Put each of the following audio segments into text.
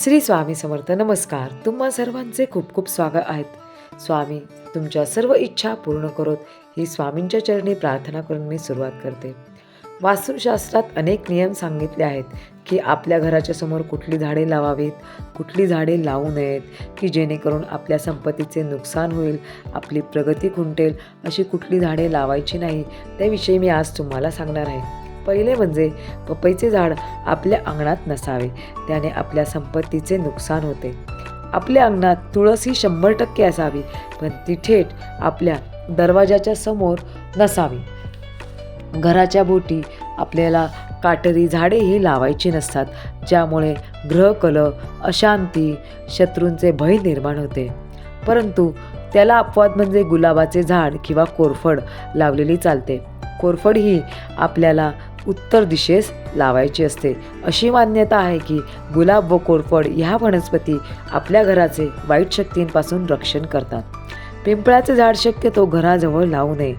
श्री स्वामी समर्थ नमस्कार. तुम्हा सर्वांचे खूप खूप स्वागत आहेत स्वामी तुमच्या सर्व इच्छा पूर्ण करोत ही स्वामींच्या चरणी प्रार्थना करून मी सुरुवात करते. वास्तुशास्त्रात अनेक नियम सांगितले आहेत की आपल्या घराच्या समोर कुठली झाडे लावावीत कुठली झाडे लावू नयेत की जेणेकरून आपल्या संपत्तीचे नुकसान होईल आपली प्रगती खुंटेल अशी कुठली झाडे लावायची नाही त्याविषयी मी आज तुम्हाला सांगणार आहे. पहिले म्हणजे पपईचे झाड आपल्या अंगणात नसावे. त्याने आपल्या संपत्तीचे नुकसान होते. आपल्या अंगणात तुळस ही शंभर टक्के असावी पण ती थेट आपल्या दरवाजाच्या समोर नसावी. घराच्या बोटी आपल्याला काटेरी झाडेही लावायची नसतात ज्यामुळे ग्रहकल अशांती शत्रूंचे भय निर्माण होते. परंतु त्याला अपवाद म्हणजे गुलाबाचे झाड किंवा कोरफड लावलेली चालते. कोरफड ही आपल्याला उत्तर दिशेस लावायची असते. अशी मान्यता आहे की गुलाब व कोरफड ह्या वनस्पती आपल्या घराचे वाईट शक्तींपासून रक्षण करतात. पिंपळाचे झाड शक्यतो घराजवळ लावू नये.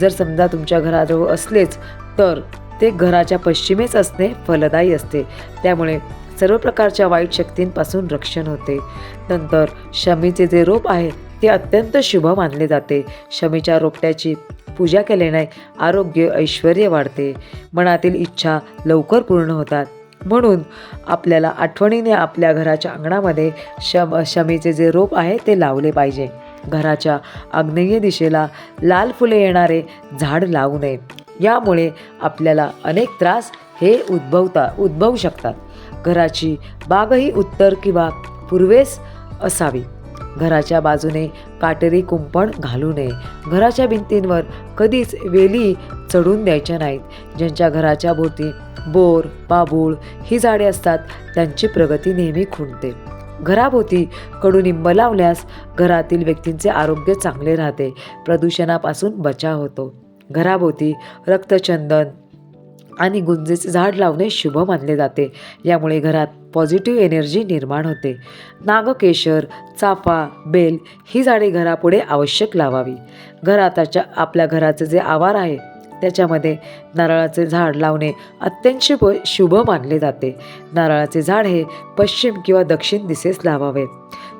जर समजा तुमच्या घराजवळ असलेच तर ते घराच्या पश्चिमेस असणे फलदायी असते. त्यामुळे सर्व प्रकारच्या वाईट शक्तींपासून रक्षण होते. नंतर शमीचे जे रोप आहे ते अत्यंत शुभ मानले जाते. शमीच्या रोपट्याची पूजा केल्याने आरोग्य ऐश्वर वाढते. मनातील इच्छा लवकर पूर्ण होतात. म्हणून आपल्याला आठवणीने आपल्या घराच्या अंगणामध्ये शम शमीचे जे रोप आहे ते लावले पाहिजे. घराच्या आग्नेय दिशेला लाल फुले येणारे झाड लावू नये. यामुळे आपल्याला अनेक त्रास हे उद्भवता उद्भवू शकतात. घराची बागही उत्तर किंवा पूर्वेस असावी. घराच्या बाजूने काटेरी कुंपण घालू नये. घराच्या भिंतींवर कधीच वेली चढून द्यायच्या नाहीत. ज्यांच्या घराच्या भोवती बोर बाबूळ ही झाडे असतात त्यांची प्रगती नेहमी खुंटते. घराभोवती कडुनिंब लावल्यास घरातील व्यक्तींचे आरोग्य चांगले राहते. प्रदूषणापासून बचाव होतो. घराभोवती रक्तचंदन आणि गुंजेचे झाड लावणे शुभ मानले जाते. यामुळे घरात पॉझिटिव्ह एनर्जी निर्माण होते. नागकेशर चाफा बेल ही झाडे घरापुढे आवश्यक लावावी. घराताच्या आपल्या घराचे जे आवार आहे त्याच्यामध्ये नारळाचे झाड लावणे अत्यंत शुभ शुभ मानले जाते. नारळाचे झाड हे पश्चिम किंवा दक्षिण दिशेस लावावेत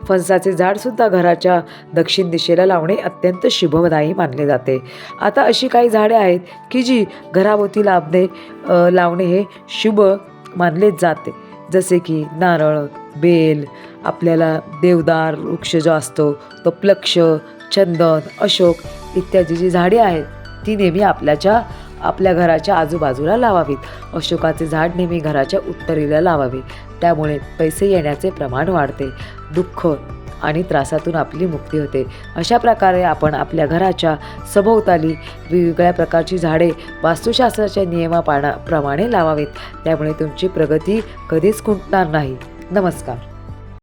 फणसाचे झाडसुद्धा घराच्या दक्षिण दिशेला लावणे अत्यंत शुभदायी मानले जाते. आता अशी काही झाडे आहेत की जी घराभोवती लाभणे लावणे हे शुभ मानले जाते. जसे की नारळ बेल आपल्याला देवदार वृक्ष जो असतो तो प्लक्ष चंदन अशोक इत्यादी जी झाडे आहेत ती नेहमी आपल्याच्या आपल्या घराच्या आजूबाजूला लावावीत. अशोकाचे झाड नेहमी घराच्या उत्तरेला लावावे. त्यामुळे पैसे येण्याचे प्रमाण वाढते. दुःख आणि त्रासातून आपली मुक्ती होते. अशा प्रकारे आपण आपल्या घराच्या सभोवताली वेगवेगळ्या प्रकारची झाडे वास्तुशास्त्राच्या नियमापाना प्रमाणे लावावीत. त्यामुळे तुमची प्रगती कधीच खुंटणार नाही. नमस्कार.